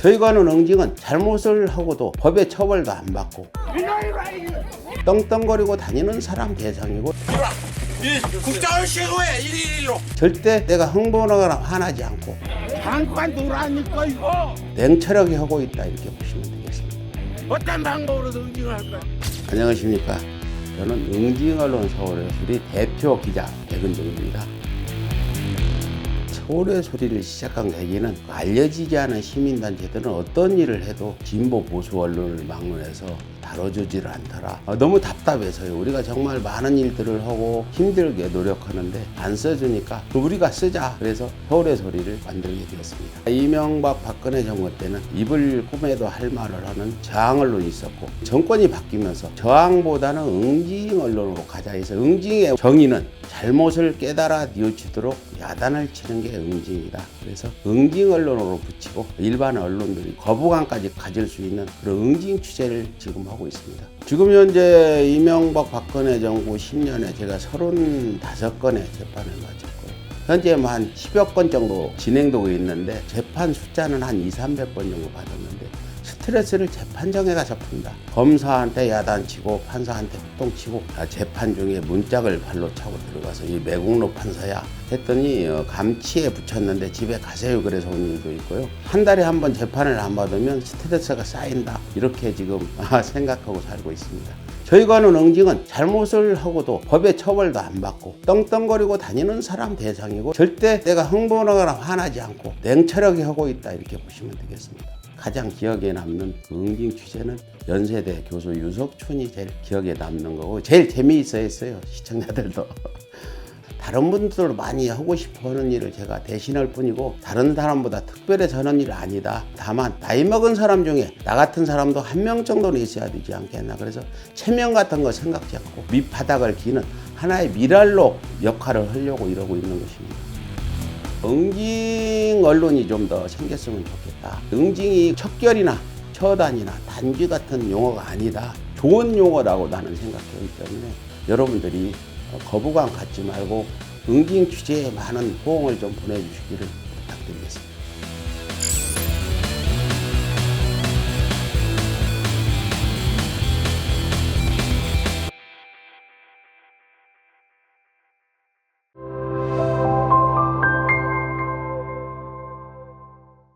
저희가 하는 응징은 잘못을 하고도 법의 처벌도 안 받고 떵떵거리고 다니는 사람 대상이고 이 국장을 시도해 일일로 절대 내가 흥분하거나 화나지 않고 잠깐 놀라니까 이거 냉철하게 하고 있다 이렇게 보시면 되겠습니다. 어떤 방법으로 응징을 할까? 안녕하십니까. 저는 응징언론 서울의 소리 대표 기자 백은종입니다. 서울의 소리를 시작한 계기는 알려지지 않은 시민단체들은 어떤 일을 해도 진보 보수 언론을 막론해서 다뤄주지를 않더라. 어, 너무 답답해서요. 우리가 정말 많은 일들을 하고 힘들게 노력하는데 안 써주니까 우리가 쓰자. 그래서 서울의 소리를 만들게 되었습니다. 이명박 박근혜 정부 때는 입을 꿈에도 할 말을 하는 저항 언론이 있었고 정권이 바뀌면서 저항보다는 응징 언론으로 가자 해서 응징의 정의는 잘못을 깨달아 뉘우치도록 야단을 치는 게 응징이다. 그래서 응징 언론으로 붙이고 일반 언론들이 거부감까지 가질 수 있는 그런 응징 취재를 지금 하고 있습니다. 지금 현재 이명박 박근혜 정부 10년에 제가 35건의 재판을 마쳤고요. 현재 뭐한 10여 건 정도 진행되고 있는데 재판 숫자는 한 2, 300건 정도 받았는데 스트레스를 재판정에 가서 푼다. 검사한테 야단치고 판사한테 아, 재판 중에 문짝을 발로 차고 들어가서 이 매국노 판사야 했더니 어, 감치에 붙였는데 집에 가세요 그래서 온 일도 있고요. 한 달에 한 번 재판을 안 받으면 스트레스가 쌓인다. 이렇게 지금 아, 생각하고 살고 있습니다. 저희가 하는 응징은 잘못을 하고도 법의 처벌도 안 받고 떵떵거리고 다니는 사람 대상이고 절대 내가 흥분하거나 화나지 않고 냉철하게 하고 있다 이렇게 보시면 되겠습니다. 가장 기억에 남는 그 응징 취재는 연세대 교수 유석춘이 제일 기억에 남는 거고 제일 재미있어 했어요 시청자들도 다른 분들도 많이 하고 싶어 하는 일을 제가 대신할 뿐이고 다른 사람보다 특별해서 하는 일 아니다. 다만 나이 먹은 사람 중에 나 같은 사람도 한 명 정도는 있어야 되지 않겠나. 그래서 체면 같은 거 생각지 않고 밑바닥을 기는 하나의 미랄로 역할을 하려고 이러고 있는 것입니다. 응징 언론이 좀 더 생겼으면 좋겠다. 응징이 척결이나 처단이나 단죄 같은 용어가 아니다. 좋은 용어라고 나는 생각하기 때문에 여러분들이 거부감 갖지 말고 응징 취재에 많은 호응을 좀 보내주시기를 부탁드리겠습니다.